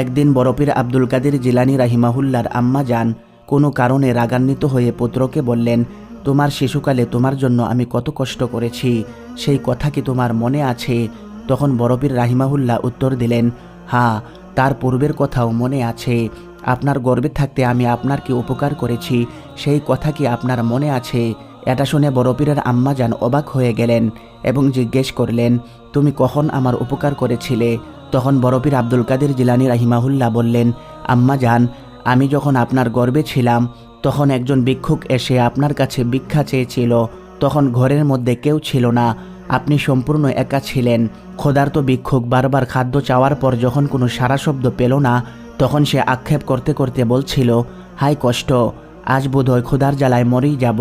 একদিন বরফির আব্দুল কাদের জিলানি রাহিমাহুল্লার আম্মা যান। কোনো কারণে রাগান্বিত হয়ে পুত্রকে বললেন, তোমার শিশুকালে তোমার জন্য আমি কত কষ্ট করেছি, সেই কথা কি তোমার মনে আছে? তখন বরফির রাহিমাহুল্লাহ উত্তর দিলেন হ্যাঁ তার পূর্বের কথাও মনে আছে। আপনার গর্বে থাকতে আমি আপনার কি উপকার করেছি, সেই কথা কি আপনার মনে আছে? এটা শুনে বড়পীরের আম্মা যান অবাক হয়ে গেলেন এবং জিজ্ঞেস করলেন, তুমি কখন আমার উপকার করেছিলে? তখন বড়পীর আব্দুল কাদের জিলানি রাহিমাহুল্লাহ বললেন, আম্মা যান আমি যখন আপনার গর্বে ছিলাম, তখন একজন ভিক্ষুক এসে আপনার কাছে ভিক্ষা চেয়েছিল। তখন ঘরের মধ্যে কেউ ছিল না। আপনি সম্পূর্ণ একা ছিলেন। ক্ষুধার্ত ভিক্ষুক বারবার খাদ্য চাওয়ার পর যখন কোনো সারা শব্দ পেল না, তখন সে আক্ষেপ করতে করতে বলছিল হাই কষ্ট, আজ বোধহয় ক্ষুধার জ্বালায় মরেই যাব।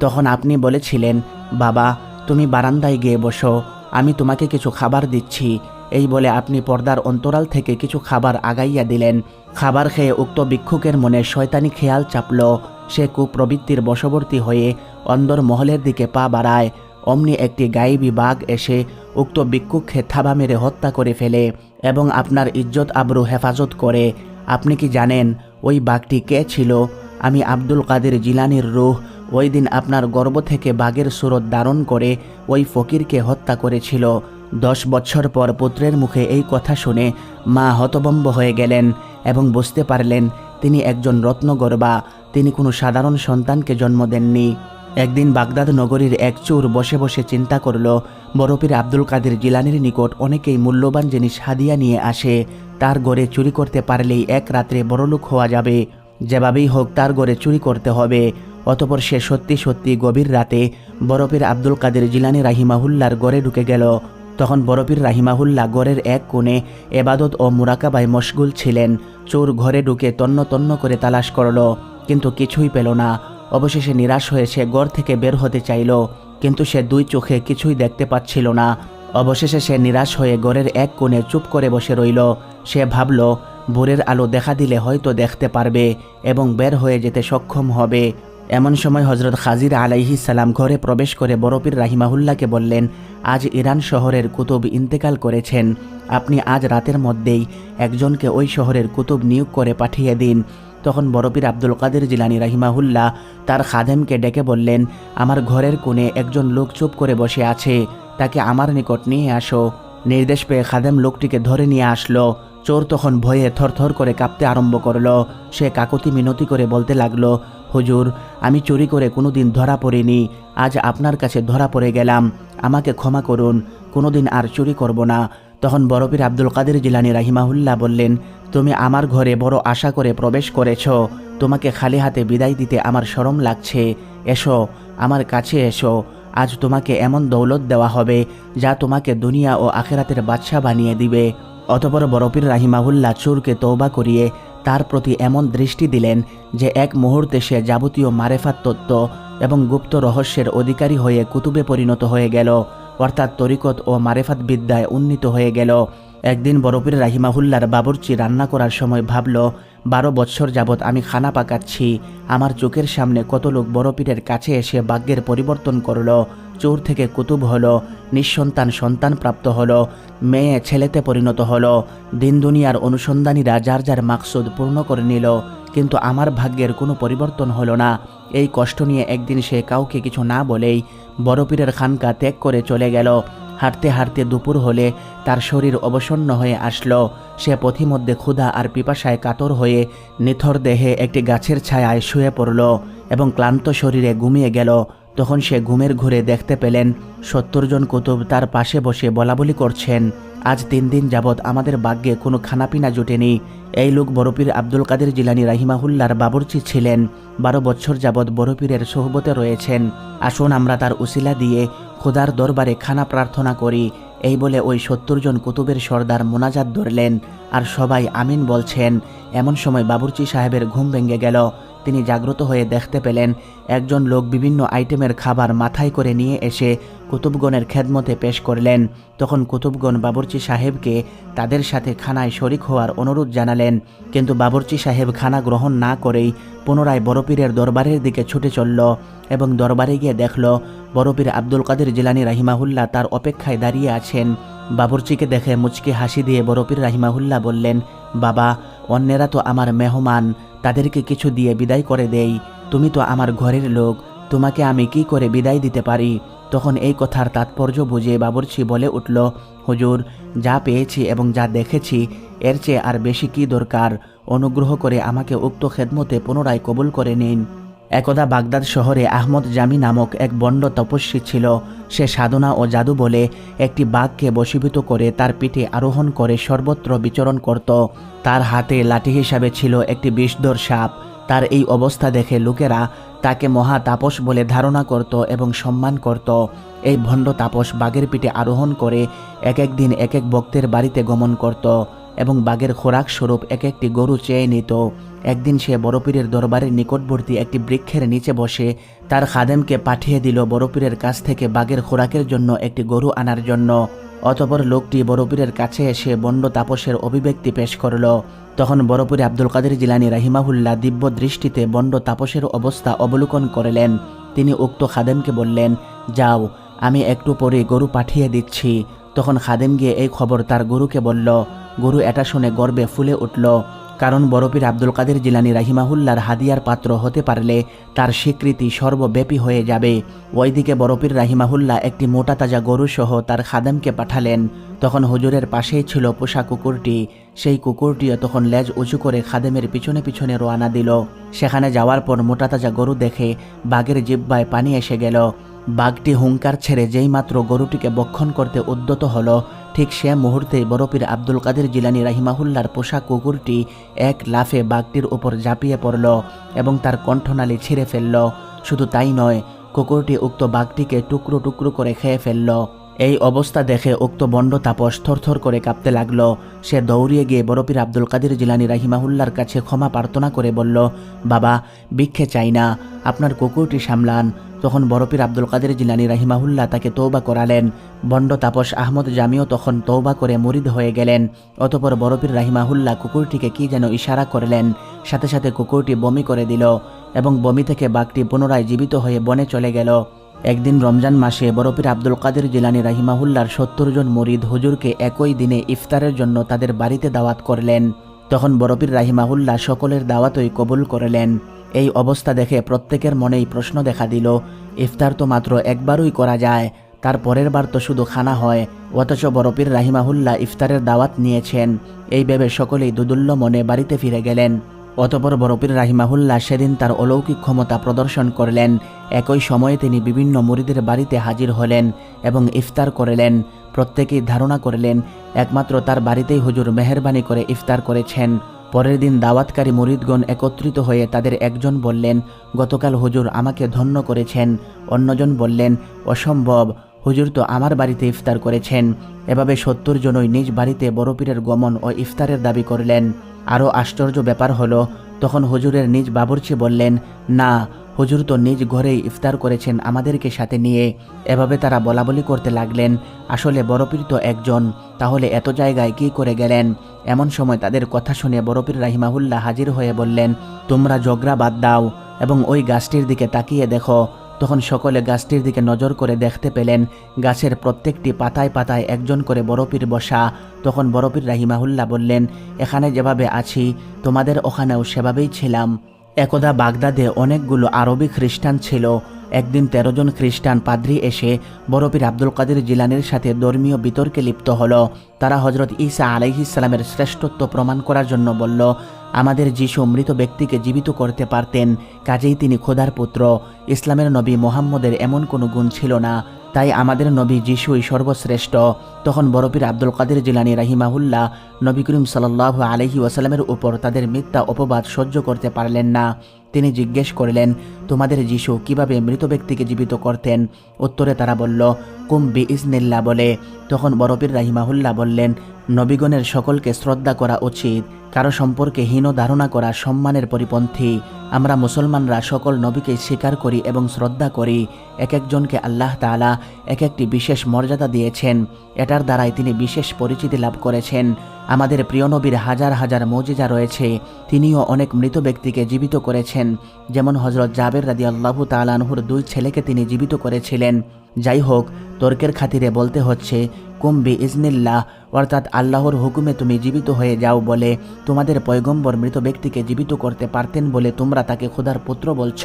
তখন আপনি বলেছিলেন, বাবা, তুমি বারান্দায় গিয়ে বসো, আমি তোমাকে কিছু খাবার দিচ্ছি। এই বলে আপনি পর্দার অন্তরাল থেকে কিছু খাবার আগাইয়া দিলেন। খাবার খেয়ে উক্ত ভিক্ষুকের মনে শয়তানি খেয়াল চাপল। সে কুপ্রবৃত্তির বশবর্তী হয়ে অন্দর মহলের দিকে পা বাড়ায়। অমনি একটি গায়েবী বাঘ এসে উক্ত ভিক্ষুককে থাবা মেরে হত্যা করে ফেলে এবং আপনার ইজ্জত আবরু হেফাজত করে। আপনি কি জানেন ওই বাঘটি কে ছিল? আমি আব্দুল কাদের জিলানির রুহ। ওই দিন আপনার গর্ব থেকে বাঘের সুরত ধারণ করে ওই ফকিরকে হত্যা করেছিল। দশ বছর পর পুত্রের মুখে এই কথা শুনে মা হতবম্ব হয়ে গেলেন এবং বুঝতে পারলেন তিনি একজন রত্নগর্বা, তিনি কোনো সাধারণ সন্তানকে জন্ম দেননি। একদিন বাগদাদ নগরীর এক চোর বসে বসে চিন্তা করল বরফির আব্দুল কাদের জিলানির নিকট অনেকেই মূল্যবান জিনিস হাদিয়া নিয়ে আসে, তার গড়ে চুরি করতে পারলেই এক রাত্রে বড়লোক হওয়া যাবে। যেভাবেই হোক তার গড়ে চুরি করতে হবে। অতপর সে সত্যি সত্যি গভীর রাতে বরফের আব্দুল কাদের জিলানি রাহিমাহুল্লার গড়ে ঢুকে গেল। তখন বরফির রাহিমাহুল্লাহ গড়ের এক কোণে এবাদত ও মুরাকাবায় মশগুল ছিলেন। চোর ঘরে ঢুকে তন্ন তন্ন করে তালাশ করল, কিন্তু কিছুই পেল না। অবশেষে নিরাশ হয়ে সে গড় থেকে বের হতে চাইল, কিন্তু সে দুই চোখে কিছুই দেখতে পাচ্ছিল না। অবশেষে সে নিরাশ হয়ে গড়ের এক কোণে চুপ করে বসে রইল। সে ভাবল, ভোরের আলো দেখা দিলে হয়তো দেখতে পারবে এবং বের হয়ে যেতে সক্ষম হবে। এমন সময় হজরত খাজির আলাইহি সালাম ঘরে প্রবেশ করে বরফির রাহিমাহুল্লাহকে বললেন, আজ ইরান শহরের কুতুব ইন্তেকাল করেছেন। আপনি আজ রাতের মধ্যেই একজনকে ওই শহরের কুতুব নিয়োগ করে পাঠিয়ে দিন। তখন বরফির আব্দুল কাদের জিলানি রাহিমাহুল্লাহ তার খাদেমকে ডেকে বললেন, আমার ঘরের কোণে একজন লোক চুপ করে বসে আছে, তাকে আমার নিকট নিয়ে আসো। নির্দেশ পেয়ে খাদেম লোকটিকে ধরে নিয়ে আসলো। চোর তখন ভয়ে থরথর করে কাঁপতে আরম্ভ করল। সে কাকতি মিনতি করে বলতে লাগল, হুজুর, আমি চুরি করে কোনোদিন ধরা পড়িনি। আজ আপনার কাছে ধরা পড়ে গেলাম। আমাকে ক্ষমা করুন। কোনোদিন আর চুরি করব না। তখন বরফির আব্দুল কাদের জিলানি রাহিমাহুল্লাহ বললেন, তুমি আমার ঘরে বড় আশা করে প্রবেশ করেছ। তোমাকে খালি হাতে বিদায় দিতে আমার শরম লাগছে। এসো, আমার কাছে এসো। আজ তোমাকে এমন দৌলত দেওয়া হবে যা তোমাকে দুনিয়া ও আখেরাতের বাদশা বানিয়ে দিবে। অতপর বরফির রাহিমাহুল্লাহ চোরকে তৌবা করিয়ে তার প্রতি এমন দৃষ্টি দিলেন যে এক মুহূর্তে সে যাবতীয় মারেফাত তত্ত্ব এবং গুপ্ত রহস্যের অধিকারী হয়ে কুতুবে পরিণত হয়ে গেল। অর্থাৎ তরিকত ও মারেফাত বিদ্যায় উন্নীত হয়ে গেল। একদিন বরফির রাহিমাহুল্লার বাবুর্চি রান্না করার সময় ভাবল, বারো বৎসর যাবৎ আমি খানা পাকাচ্ছি। আমার চোখের সামনে কত লোক বড়পীরের কাছে এসে ভাগ্যের পরিবর্তন করল। চোর থেকে কুতুব হলো, নিঃসন্তান সন্তান প্রাপ্ত হলো, মেয়ে ছেলেতে পরিণত হলো, দিন দুনিয়ার অনুসন্ধানীরা যার যার মাকসুদ পূর্ণ করে নিল, কিন্তু আমার ভাগ্যের কোনো পরিবর্তন হলো না। এই কষ্ট নিয়ে একদিন সে কাউকে কিছু না বলেই বড়পীরের খানকা ত্যাগ করে চলে গেল। হাঁটতে হাঁটতে দুপুর হলে তার শরীর অবসন্ন হয়ে আসলো। সে পথিমধ্যে ক্ষুধা আর পিপাসায় কাতর হয়ে নিথর দেহে একটি গাছের ছায়ায় শুয়ে পড়ল এবং ক্লান্ত শরীরে ঘুমিয়ে গেল। তখন সে ঘুমের ঘুরে দেখতে পেলেন, সত্তর জন কুতুব তার পাশে বসে বলাবলি করছেন, আজ তিন দিন যাবৎ আমাদের ভাগ্যে কোনো খানাপিনা জুটেনি। এই লোক বড়পীর আব্দুল কাদের জিলানি রাহিমাহুল্লার বাবুর্চি ছিলেন, বারো বছর যাবৎ বড়পীরের সোহবতে রয়েছেন। আসুন আমরা তার উসিলা দিয়ে খোদার দরবারে খানা প্রার্থনা করি। এই বলে ওই সত্তর জন কুতুবের সর্দার মোনাজাত ধরলেন, আর সবাই আমিন বলছেন, এমন সময় বাবুর্চি সাহেবের ঘুম ভেঙে গেল। তিনি জাগ্রত হয়ে দেখতে পেলেন, একজন লোক বিভিন্ন আইটেমের খাবার মাথায় করে নিয়ে এসে কুতুবগণের খেদমতে পেশ করলেন। তখন কুতুবগণ বাবুর্চি সাহেবকে তাদের সাথে খানায় শরিক হওয়ার অনুরোধ জানালেন, কিন্তু বাবুর্চি সাহেব খানা গ্রহণ না করেই পুনরায় বড়পীরের দরবারের দিকে ছুটে চলল এবং দরবারে গিয়ে দেখল, বড়পীর আব্দুল কাদের জিলানি রাহিমাহুল্লাহ তার অপেক্ষায় দাঁড়িয়ে আছেন। বাবুর্চিকে দেখে মুচকি হাসি দিয়ে বড়পীর রাহিমাহুল্লাহ বললেন, বাবা, অন্যেরা তো আমার মেহমান তাদেরকে কিছু দিয়ে বিদায় করে দেই। তুমি তো আমার ঘরের লোক, তোমাকে আমি কি করে বিদায় দিতে পারি? তখন এই কথার তাৎপর্য বুঝে বাবুর্চি বলে উঠল, হুজুর, যা পেয়েছি এবং যা দেখেছি, এর চেয়ে আর বেশি কি দরকার? অনুগ্রহ করে আমাকে উক্ত খেদমতে পুনরায় কবুল করে নিন। একদা বাগদাদ শহরে আহমদ জামি নামক এক বন্ড তপস্বী ছিল। সে সাধনা ও জাদু বলে একটি বাঘকে বশীভূত করে তার পিঠে আরোহণ করে সর্বত্র বিচরণ করত। তার হাতে লাঠি হিসাবে ছিল একটি বিষধর সাপ। তার এই অবস্থা দেখে লোকেরা তাকে মহা তাপস বলে ধারণা করত এবং সম্মান করত। এই ভণ্ড তাপস বাঘের পিঠে আরোহণ করে এক এক দিন এক এক ভক্তের বাড়িতে গমন করত এবং বাঘের খোরাক স্বরূপ এক একটি গরু চেয়ে নিত। একদিন সে বড়পীরের দরবারের নিকটবর্তী একটি বৃক্ষের নিচে বসে তার খাদেমকে পাঠিয়ে দিল বড়পীরের কাছ থেকে বাঘের খোরাকের জন্য একটি গরু আনার জন্য। অতপর লোকটি বড়পীরের কাছে এসে বন্ড তাপসের অভিব্যক্তি পেশ করল। তখন বড়পীর আব্দুল কাদের জিলানি রাহিমাহুল্লাহ দিব্য দৃষ্টিতে বন্ড তাপসের অবস্থা অবলোকন করলেন। তিনি উক্ত খাদেমকে বললেন, যাও, আমি একটু পরে গরু পাঠিয়ে দিচ্ছি। তখন খাদেম গিয়ে এই খবর তার গরুকে বলল। গরু এটা শুনে গর্বে ফুলে উঠল। কারণ বরপীর আব্দুল কাদের জিলানি রাহিমাহুল্লার হাদিয়ার পাত্র হতে পারলে তার স্বীকৃতি সর্বব্যাপী হয়ে যাবে। ওইদিকে বরপীর রাহিমাহুল্লাহ একটি মোটা তাজা গরু সহ তার খাদেমকে পাঠালেন। তখন হুজুরের পাশেই ছিল পোষা কুকুরটি। সেই কুকুরটিও তখন লেজ উঁচু করে খাদেমের পিছনে পিছনে রোয়ানা দিল। সেখানে যাওয়ার পর মোটা তাজা গরু দেখে বাঘের জিব্বায় পানি এসে গেল। বাঘটি হুঙ্কার ছেড়ে যেই মাত্র গরুটিকে বক্ষণ করতে উদ্যত হল, ঠিক সে মুহূর্তেই বরপীর আব্দুল কাদের জিলানি রাহিমাহুল্লার পোষা কুকুরটি এক লাফে বাঘটির উপর ঝাঁপিয়ে পড়ল এবং তার কণ্ঠনালী ছিঁড়ে ফেলল। শুধু তাই নয়, কুকুরটি উক্ত বাঘটিকে টুকরো টুকরো করে খেয়ে ফেলল। এই অবস্থা দেখে উক্ত বন্ড তাপস থরথর করে কাঁপতে লাগল। সে দৌড়িয়ে গিয়ে বরপীর আব্দুল কাদের জিলানি রাহিমাহুল্লার কাছে ক্ষমা প্রার্থনা করে বলল, বাবা, ভিক্ষে চাই না। আপনার কুকুরটি সামলান। তখন বরপীর আব্দুল কাদের জিলানি রাহিমাহুল্লাহ তাকে তৌবা করালেন। বন্ড তাপস আহমদ জামিও তখন তৌবা করে মরিদ হয়ে গেলেন। অতপর বরপীর রাহিমাহুল্লাহ কুকুরটিকে কি যেন ইশারা করলেন, সাথে সাথে কুকুরটি বমি করে দিল এবং বমি থেকে বাঘটি পুনরায় জীবিত হয়ে বনে চলে গেল। একদিন রমজান মাসে বরফির আব্দুল কাদের জিলানি রাহিমাহুল্লার সত্তর জন মরিদ হুজুরকে একই দিনে ইফতারের জন্য তাদের বাড়িতে দাওয়াত করলেন। তখন বরফির রাহিমাহুল্লাহ সকলের দাওয়াতই কবুল করলেন। এই অবস্থা দেখে প্রত্যেকের মনেই প্রশ্ন দেখা দিল, ইফতার তো মাত্র একবারই করা যায় তার পরের বার তো শুধু খানা হয়, অথচ বরফির রাহিমাহুল্লাহ ইফতারের দাওয়াত নিয়েছেন। এই ভেবে সকলেই দুদুল্য মনে বাড়িতে ফিরে গেলেন। অতপর বরফির রাহিমাহুল্লাহ সেদিন তার অলৌকিক ক্ষমতা প্রদর্শন করলেন। একই সময়ে তিনি বিভিন্ন মুরিদের বাড়িতে হাজির হলেন এবং ইফতার করলেন। প্রত্যেকেই ধারণা করলেন, একমাত্র তার বাড়িতেই হুজুর মেহরবানি করে ইফতার করেছেন। পরের দিন দাওয়াতকারী মরিদগণ একত্রিত হয়ে তাদের একজন বললেন, গতকাল হুজুর আমাকে ধন্য করেছেন। অন্যজন বললেন, অসম্ভব, হুজুর তো আমার বাড়িতে ইফতার করেছেন। এভাবে সত্তর জনই নিজ বাড়িতে বড়পীরের গমন ও ইফতারের দাবি করলেন। আরও আশ্চর্য ব্যাপার হলো, তখন হুজুরের নিজ বাবুর্চি বললেন, না হুজুর তো নিজ ঘরেই ইফতার করেছেন আমাদেরকে সাথে নিয়ে। এভাবে তারা বলাবলি করতে লাগলেন। আসলে বড়পীর তো একজন। তাহলে এত জায়গায় কি করে গেলেন? এমন সময় তাদের কথা শুনে বড়পীর রাহিমাহুল্লাহ হাজির হয়ে বললেন, তোমরা জগরা বাদ দাও এবং ওই গাছটির দিকে তাকিয়ে দেখো। তখন সকলে গাছটির দিকে নজর করে দেখতে পেলেন, গাছের প্রত্যেকটি পাতায় পাতায় একজন করে বরফির বসা। তখন বরফির রাহিমাহুল্লাহ বললেন, এখানে যেভাবে আছি, তোমাদের ওখানেও সেভাবেই ছিলাম। একদা বাগদাদে অনেকগুলো আরবি খ্রিস্টান ছিল। একদিন তেরো জন খ্রিস্টান পাদ্রি এসে বরফির আব্দুল কাদের জিলানির সাথে ধর্মীয় বিতর্কে লিপ্ত হল। তারা হজরত ঈসা আলাইহিসালামের শ্রেষ্ঠত্ব প্রমাণ করার জন্য বলল আমাদের যিশু মৃত ব্যক্তিকে জীবিত করতে পারতেন, কাজেই তিনি খোদার পুত্র। ইসলামের নবী মোহাম্মদের এমন কোনো গুণ ছিল না। তাই আমাদের নবী যিশুই সর্বশ্রেষ্ঠ। তখন বরফির আব্দুল কাদের জিলানি রাহিমাহুল্লাহ নবী করিম সাল্লাহ আলহি ওয়াসালামের উপর তাদের মিথ্যা অপবাদ সহ্য করতে পারলেন না। তিনি জিজ্ঞেস করলেন, তোমাদের যিশু কীভাবে মৃত ব্যক্তিকে জীবিত করতেন? উত্তরে তারা বলল কুম্বি ইসনিল্লা বলে। তখন বরফির রাহিমাহুল্লাহ বললেন, নবীগণের সকলকে শ্রদ্ধা করা উচিত। কারও সম্পর্কে হীন ধারণা করা সম্মানের পরিপন্থী। আমরা মুসলমানরা সকল নবীকে স্বীকার করি এবং শ্রদ্ধা করি। এক একজনকে আল্লাহ তাআলা এক একটি বিশেষ মর্যাদা দিয়েছেন। এটার দ্বারাই তিনি বিশেষ পরিচিতি লাভ করেছেন। আমাদের প্রিয় নবীর হাজার হাজার মজিজা রয়েছে। তিনিও অনেক মৃত ব্যক্তিকে জীবিত করেছেন। যেমন হজরত জাবের রাদি আল্লাহ তালানহুর দুই ছেলেকে তিনি জীবিত করেছিলেন। যাই হোক, তর্কের খাতিরে বলতে হচ্ছে কুম্বি ইজনিল্লাহ অর্থাৎ আল্লাহর হুকুমে তুমি জীবিত হয়ে যাও বলে তোমাদের পয়গম্বর মৃত ব্যক্তিকে জীবিত করতে পারতেন বলে তোমরা তাকে খোদার পুত্র বলছ।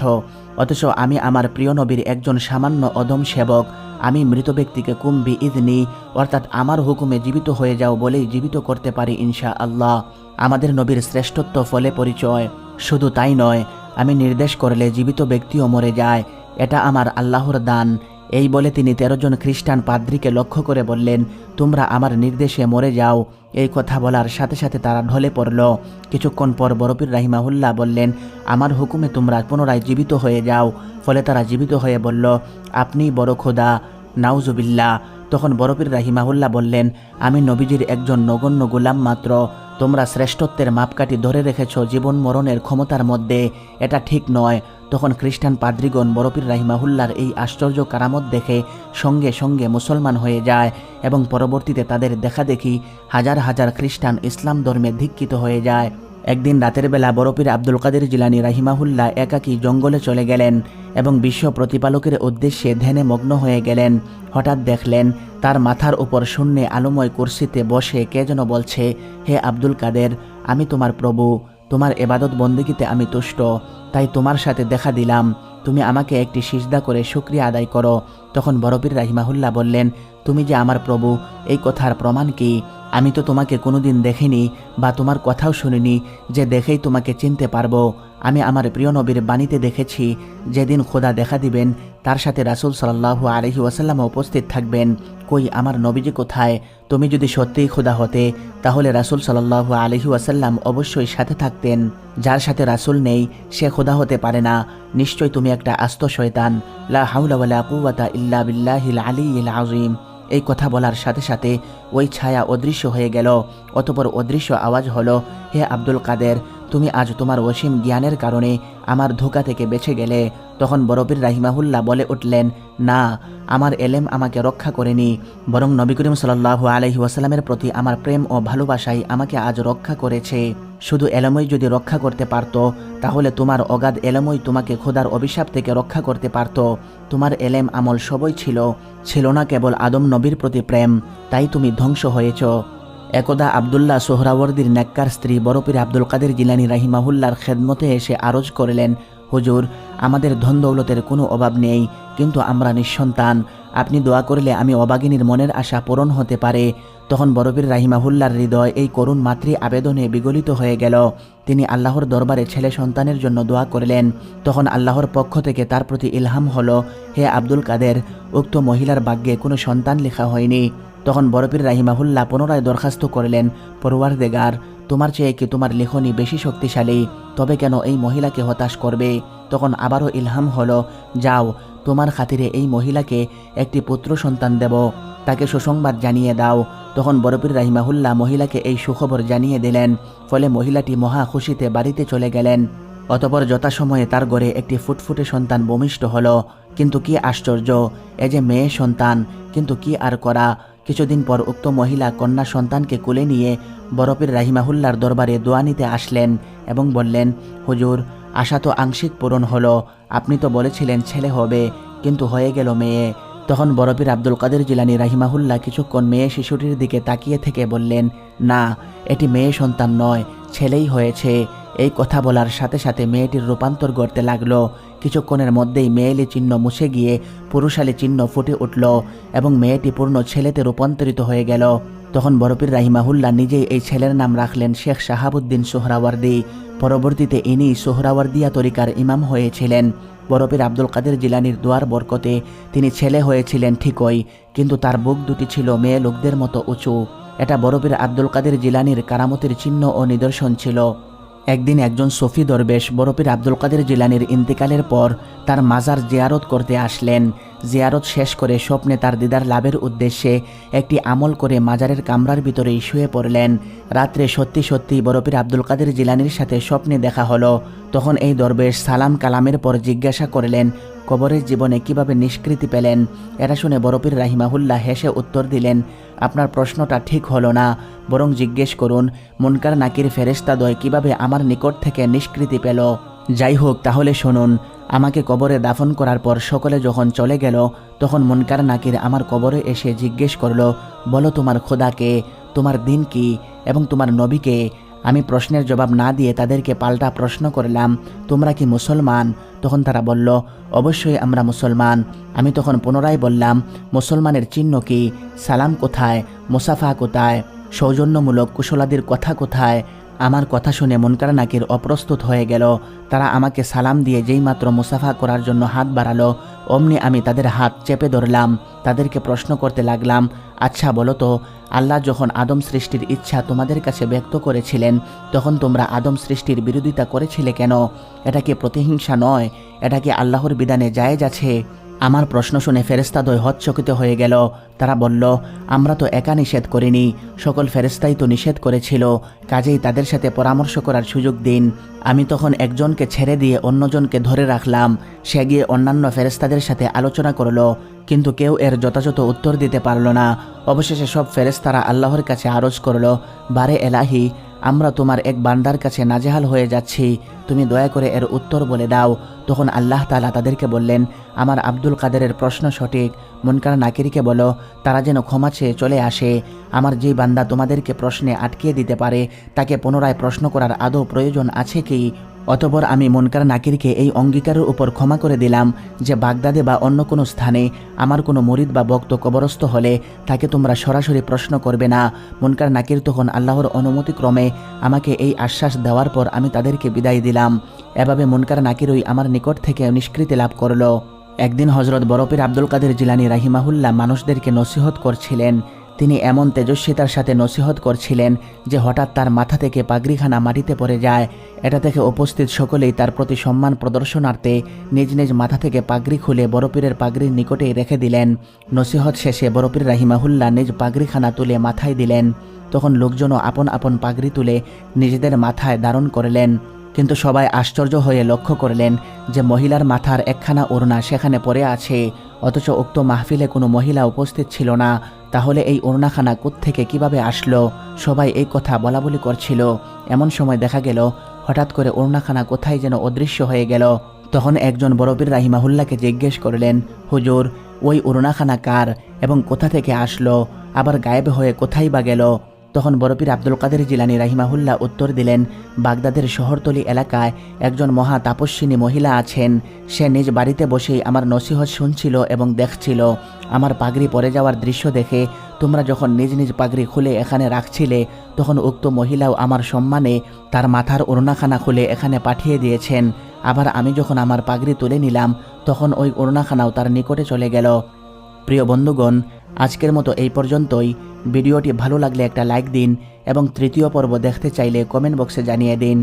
অথচ আমি আমার প্রিয় নবীর একজন সামান্য অদম সেবক, আমি মৃত ব্যক্তিকে কুম্বি ইদনি অর্থাৎ আমার হুকুমে জীবিত হয়ে যাও বলেই জীবিত করতে পারি ইনশা আল্লাহ আমাদের নবীর শ্রেষ্ঠত্ব ফলে পরিচয়। শুধু তাই নয়, আমি নির্দেশ করলে জীবিত ব্যক্তিও মরে যায়। এটা আমার আল্লাহর দান। এই বলে তিনি তেরো জন খ্রিস্টান পাদ্রীকে লক্ষ্য করে বললেন, তোমরা আমার নির্দেশে মরে যাও। এই কথা বলার সাথে সাথে তারা ঢলে পড়ল। কিছুক্ষণ পর বরফির রাহিমাহুল্লাহ বললেন, আমার হুকুমে তোমরা পুনরায় জীবিত হয়ে যাও। ফলে তারা জীবিত হয়ে বলল, আপনি বড় খোদা নাউজুবিল্লা তখন বরফির রাহিমাহুল্লাহ বললেন, আমি নবীজির একজন নগণ্য গোলাম মাত্র। তোমরা শ্রেষ্ঠত্বের মাপকাঠি ধরে রেখেছ জীবন মরণের ক্ষমতার মধ্যে। এটা ঠিক নয়। তখন খ্রিস্টান পাদ্রিগণ বরফির রাহিমাহুল্লার এই আশ্চর্য কারামত দেখে সঙ্গে সঙ্গে মুসলমান হয়ে যায় এবং পরবর্তীতে তাদের দেখা দেখি হাজার হাজার খ্রিস্টান ইসলাম ধর্মে ধিক্ষিত হয়ে যায়। একদিন রাতের বেলা বরফির আব্দুল কাদের জিলানি রাহিমাহুল্লাহ একাকী জঙ্গলে চলে গেলেন এবং বিশ্ব প্রতিপালকের উদ্দেশ্যে ধ্যানে মগ্ন হয়ে গেলেন। হঠাৎ দেখলেন তার মাথার উপর শূন্যে আলোময় কুর্সিতে বসে কে যেন বলছে, হে আব্দুল কাদের, আমি তোমার প্রভু। তোমার এবাদত বন্দিগিতে আমি তুষ্ট, তাই তোমার সাথে দেখা দিলাম। তুমি আমাকে একটি সিজদা করে শুক্রিয়া আদায় করো। তখন বরবীর রাহিমাহুল্লাহ বললেন, তুমি যে আমার প্রভু, এই কথার প্রমাণ কি? আমি তো তোমাকে কোনোদিন দেখিনি বা তোমার কথাও শুনিনি যে দেখেই তোমাকে চিনতে পারব। আমি আমার প্রিয় নবীর বাণীতে দেখেছি, যেদিন খোদা দেখা দিবেন, তার সাথে রাসুল সাল্লাহু আলহি ওয়াসাল্লাম উপস্থিত থাকবেন। কই, আমার নবীজি কোথায়? তুমি যদি সত্যিই খোদা হতে, তাহলে রাসুল সাল্লাহু আলহি ওয়াসাল্লাম অবশ্যই সাথে থাকতেন। যার সাথে রাসুল নেই, সে খোদা হতে পারে না। নিশ্চয় তুমি একটা আস্ত শয়তান। লা হাউলা কুওয়াতা ইল্লা বিল্লাহিল আলিয়িল আযীম। এই কথা বলার সাথে সাথে ওই ছায়া অদৃশ্য হয়ে গেল। অতপর অদৃশ্য আওয়াজ হলো, হে আব্দুল কাদের তুমি আজ তোমার অসীম জ্ঞানের কারণে আমার ধোকা থেকে বেঁচে গেলে, তখন বরফির রাহিমাহুল্লাহ বলে উঠলেন, না, আমার এলেম আমাকে রক্ষা করেনি, বরং নবী করিম সাল্লাহ আলহি ওয়াসাল্লামের প্রতি আমার প্রেম ও ভালোবাসাই আমাকে আজ রক্ষা করেছে। শুধু এলমই যদি রক্ষা করতে পারত, তাহলে তোমার অগাধ এলমই তোমাকে খোদার অভিশাপ থেকে রক্ষা করতে পারত। তোমার এলেম আমল সবই ছিল ছিল না কেবল আদম নবীর প্রতি প্রেম, তাই তুমি ধ্বংস হয়েছ। একদা আবদুল্লাহ সোহরাওয়ার্দির নেককার স্ত্রী বরফির আব্দুল কাদের জিলানি রাহিমাহুল্লার খেদমতে এসে আরজ করলেন, হুজুর, আমাদের ধন দৌলতের কোনো অভাব নেই, কিন্তু আমরা নিঃসন্তান। আপনি দোয়া করলে আমি অবাগিনীর মনের আশা পূরণ হতে পারে। তখন বরফির রাহিমাহুল্লার হৃদয় এই করুণ মাতৃ আবেদনে বিগলিত হয়ে গেল। তিনি আল্লাহর দরবারে ছেলে সন্তানের জন্য দোয়া করলেন। তখন আল্লাহর পক্ষ থেকে তার প্রতি ইলহাম হলো, হে আব্দুল কাদের, উক্ত মহিলার ভাগ্যে কোনো সন্তান লেখা হয়নি। তখন বরফির রাহিমাহুল্লাহ পুনরায় দরখাস্ত করলেন পরোয়ার দেগার তোমার চেয়ে কি তোমার লেখনী বেশি শক্তিশালী? তবে কেন এই মহিলাকে হতাশ করবে? তখন আবারও ইলহাম হলো, যাও, তোমার খাতিরে এই মহিলাকে একটি পুত্র সন্তান দেব, তাকে সুসংবাদ জানিয়ে দাও। তখন বরফির রাহিমাহুল্লাহ মহিলাকে এই সুখবর জানিয়ে দিলেন, ফলে মহিলাটি মহা খুশিতে বাড়িতে চলে গেলেন। অতপর যথাসময়ে তার গড়ে একটি ফুটফুটে সন্তান ভূমিষ্ঠ হলো। কিন্তু কি আশ্চর্য, এ যে মেয়ে সন্তান, কিন্তু কি আর করা? কিছুদিন পর উক্ত মহিলা কন্যা সন্তানকে কোলে নিয়ে বরফের রাহিমাহুল্লার দরবারে দোয়া নিতে আসলেন এবং বললেন, হুজুর, আশা তো আংশিক পূরণ হলো। আপনি তো বলেছিলেন ছেলে হবে, কিন্তু হয়ে গেল মেয়ে। তখন বরফের আব্দুল কাদের জিলানি রাহিমাহুল্লাহ কিছুক্ষণ মেয়ে শিশুটির দিকে তাকিয়ে থেকে বললেন, না, এটি মেয়ে সন্তান নয়, ছেলেই হয়েছে। এই কথা বলার সাথে সাথে মেয়েটির রূপান্তর গড়তে লাগল। কিছুক্ষণের মধ্যেই মেয়েলি চিহ্ন মুছে গিয়ে পুরুষালী চিহ্ন ফুটে উঠল এবং মেয়েটি পূর্ণ ছেলেতে রূপান্তরিত হয়ে গেল। তখন বরফির রাহিমাহুল্লাহ নিজেই এই ছেলের নাম রাখলেন শেখ শাহাবুদ্দিন সোহরাওয়ার্দি। পরবর্তীতে ইনি সোহরাওয়ার্দিয়া তরিকার ইমাম হয়েছিলেন। বরফের আব্দুল কাদের জিলানির দোয়ার বরকতে তিনি ছেলে হয়েছিলেন ঠিকই, কিন্তু তার বুক দুটি ছিল মেয়ে লোকদের মতো উঁচু। এটা বরফের আব্দুল কাদের জিলানির কারামতের চিহ্ন ও নিদর্শন ছিল। একদিন একজন সফি দরবেশ বরফের আব্দুল কাদের জিলানির ইন্তেকালের পর তার মাজার জিয়ারত করতে আসলেন। জিয়ারত শেষ করে স্বপ্নে তার দিদার লাভের উদ্দেশ্যে একটি আমল করে মাজারের কামরার ভিতরে শুয়ে পড়লেন। রাত্রে সত্যি সত্যি বরফির আব্দুল কাদের জিলানির সাথে স্বপ্নে দেখা হলো। তখন এই দরবেশ সালাম কালামের পর জিজ্ঞাসা করলেন কবরের জীবনে কীভাবে নিষ্কৃতি পেলেন, এটা শুনে বরফির রাহিমাহুল্লাহ হেসে উত্তর দিলেন, আপনার প্রশ্নটা ঠিক হলো না। বরং জিজ্ঞেস করুন, মনকার নাকির ফেরেস্তাদয় কীভাবে আমার নিকট থেকে নিষ্কৃতি পেল? যাই হোক, তাহলে শুনুন, আমাকে কবরে দাফন করার পর সকলে যখন চলে গেল, তখন মুনকার নাকির আমার কবরে এসে জিজ্ঞেস করল, বলো তোমার খোদাকে তোমার দিন কি? এবং তোমার নবীকে আমি প্রশ্নের জবাব না দিয়ে তাদেরকে পাল্টা প্রশ্ন করলাম, তোমরা কি মুসলমান? তখন তারা বলল, অবশ্যই আমরা মুসলমান। আমি তখন পুনরায় বললাম, মুসলমানের চিহ্ন কি? সালাম কোথায়? মুসাফা কোথায়? সৌজন্যমূলক কুশলাদির কথা কোথায়? আমার কথা শুনে মনকার নাকির অপ্রস্তুত হয়ে গেল। তারা আমাকে সালাম দিয়ে যেই মাত্র মুসাফা করার জন্য হাত বাড়ালো, অমনি আমি তাদের হাত চেপে ধরলাম, তাদেরকে প্রশ্ন করতে লাগলাম আচ্ছা বলো তো, আল্লাহ যখন আদম সৃষ্টির ইচ্ছা তোমাদের কাছে ব্যক্ত করেছিলেন, তখন তোমরা আদম সৃষ্টির বিরোধিতা করেছিলে কেন? এটা কি প্রতিহিংসা নয়? এটা কি আল্লাহর বিধানে জায়েজ আছে? আমার প্রশ্ন শুনে ফেরেস্তাদ্বয় হচ্চকিত হয়ে গেল। তারা বলল, আমরা তো একা নিষেধ করিনি। সকল ফেরেস্তাই তো নিষেধ করেছিল। কাজেই তাদের সাথে পরামর্শ করার সুযোগ দিন। আমি তখন একজনকে ছেড়ে দিয়ে অন্যজনকে ধরে রাখলাম। সে গিয়ে অন্যান্য ফেরেস্তাদের সাথে আলোচনা করল। কিন্তু কেউ এর যথাযথ উত্তর দিতে পারল না। অবশেষে সব ফেরেস্তারা আল্লাহর কাছে আরজ করল, বারে এলাহি আমরা তোমার এক বান্দার কাছে নাজেহাল হয়ে যাচ্ছি। তুমি দয়া করে এর উত্তর বলে দাও। তখন আল্লাহ তালা তাদেরকে বললেন, আমার আব্দুল কাদেরের প্রশ্ন সঠিক। মনকার নাকিরিকে বলো, তারা যেন ক্ষমা চেয়ে চলে আসে। আমার যেই বান্দা তোমাদেরকে প্রশ্নে আটকিয়ে দিতে পারে, তাকে পুনরায় প্রশ্ন করার আদৌ প্রয়োজন আছে কি? অতপর আমি মনকার নাকিরকে এই অঙ্গীকারের উপর ক্ষমা করে দিলাম যে বাগদাদে বা অন্য কোনো স্থানে আমার কোনো মরিদ বা বক্ত কবরস্থ হলে তাকে তোমরা সরাসরি প্রশ্ন করবে না। মনকার নাকির তখন আল্লাহর অনুমতিক্রমে আমাকে এই আশ্বাস দেওয়ার পর আমি তাদেরকে বিদায় দিলাম। এভাবে মনকার নাকিরই আমার নিকট থেকে নিষ্কৃতি লাভ করল। একদিন হজরত বরফের আব্দুল কাদের জিলানি রাহিমাহুল্লাহ মানুষদেরকে নসিহত করছিলেন তিনি এমন তেজস্বিতার সাথে নসিহত করছিলেন যে হঠাৎ তার মাথা থেকে পাগড়িখানা মাটিতে পড়ে যায়। এটা থেকে উপস্থিত সকলেই তার প্রতি সম্মান প্রদর্শনার্থে নিজ নিজ মাথা থেকে পাগড়ি খুলে বরপীরের পাগড়ির নিকটেই রেখে দিলেন। নসিহত শেষে বরপীর রাহিমাহুল্লাহ নিজ পাগড়িখানা তুলে মাথায় দিলেন। তখন লোকজনও আপন আপন পাগড়ি তুলে নিজেদের মাথায় ধারণ করলেন। কিন্তু সবাই আশ্চর্য হয়ে লক্ষ্য করলেন যে মহিলার মাথার একখানা ওড়না সেখানে পড়ে আছে। অথচ উক্ত মাহফিলে কোনো মহিলা উপস্থিত ছিল না। তাহলে এই ওড়নাখানা থেকে কীভাবে আসলো? সবাই এই কথা বলা বলি করছিল। এমন সময় দেখা গেল, হঠাৎ করে ওড়নাখানা কোথায় যেন অদৃশ্য হয়ে গেল। তখন একজন বরবীর রাহিমাহুল্লাহকে জিজ্ঞেস করলেন, হুজুর, ওই ওড়নাখানা কার এবং কোথা থেকে আসলো? আবার গায়েব হয়ে কোথায় বা গেল? তখন বরফির আব্দুল কাদের জিলানি রাহিমাহুল্লাহ উত্তর দিলেন, বাগদাদের শহরতলি এলাকায় একজন মহা তাপস্বিনী মহিলা আছেন। সে নিজ বাড়িতে বসেই আমার নসিহত শুনছিল এবং দেখছিল। আমার পাগড়ি পরে যাওয়ার দৃশ্য দেখে তোমরা যখন নিজ নিজ পাগড়ি খুলে এখানে রাখছিলে, তখন উক্ত মহিলাও আমার সম্মানে তার মাথার ওড়নাখানা খুলে এখানে পাঠিয়ে দিয়েছেন। আবার আমি যখন আমার পাগড়ি তুলে নিলাম, তখন ওই ওড়নাখানাও তার নিকটে চলে গেল। প্রিয় বন্ধুগণ, আজকের মতো এই পর্যন্তই। ভিডিওটি ভালো লাগলে একটা লাইক দিন এবং তৃতীয় পর্ব দেখতে চাইলে কমেন্ট বক্সে জানিয়ে দিন।